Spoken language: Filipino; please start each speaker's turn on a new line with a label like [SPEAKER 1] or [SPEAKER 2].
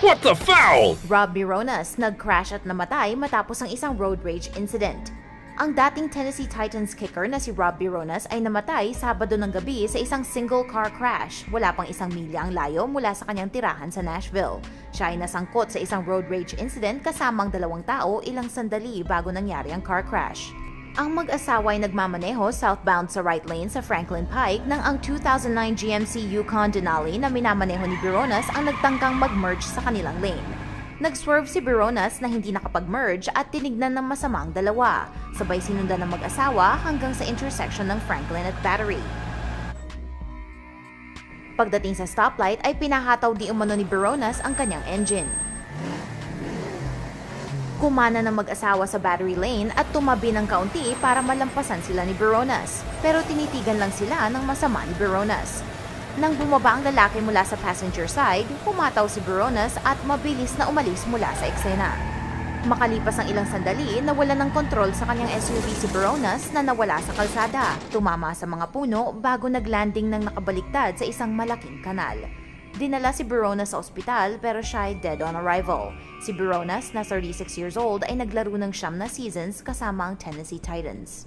[SPEAKER 1] What the foul?
[SPEAKER 2] Rob Bironas nag-crash at namatay matapos ang isang road rage incident. Ang dating Tennessee Titans kicker na si Rob Bironas ay namatay Sabado ng gabi sa isang single car crash. Wala pang isang milya ang layo mula sa kanyang tirahan sa Nashville. Siya ay nasangkot sa isang road rage incident kasamang dalawang tao ilang sandali bago nangyari ang car crash. Ang mag-asawa ay nagmamaneho southbound sa right lane sa Franklin Pike nang ang 2009 GMC Yukon Denali na minamaneho ni Bironas ang nagtangkang mag-merge sa kanilang lane. Nag-swerve si Bironas na hindi nakapag-merge at tinignan ng masama ang dalawa. Sabay sinundan ng mag-asawa hanggang sa intersection ng Franklin at Battery. Pagdating sa stoplight ay pinahataw di umano ni Bironas ang kanyang engine. Kumana ng mag-asawa sa battery lane at tumabi ng kaunti para malampasan sila ni Bironas. Pero tinitigan lang sila ng masama ni Bironas. Nang bumaba ang lalaki mula sa passenger side, pumataw si Baronas at mabilis na umalis mula sa eksena. Makalipas ang ilang sandali, nawala ng kontrol sa kanyang SUV si Baronas na nawala sa kalsada. Tumama sa mga puno bago naglanding ng nakabaliktad sa isang malaking kanal. Dinala si Baronas sa ospital pero siya ay dead on arrival. Si Baronas na 36 years old ay naglaro ng siyam na seasons kasama ang Tennessee Titans.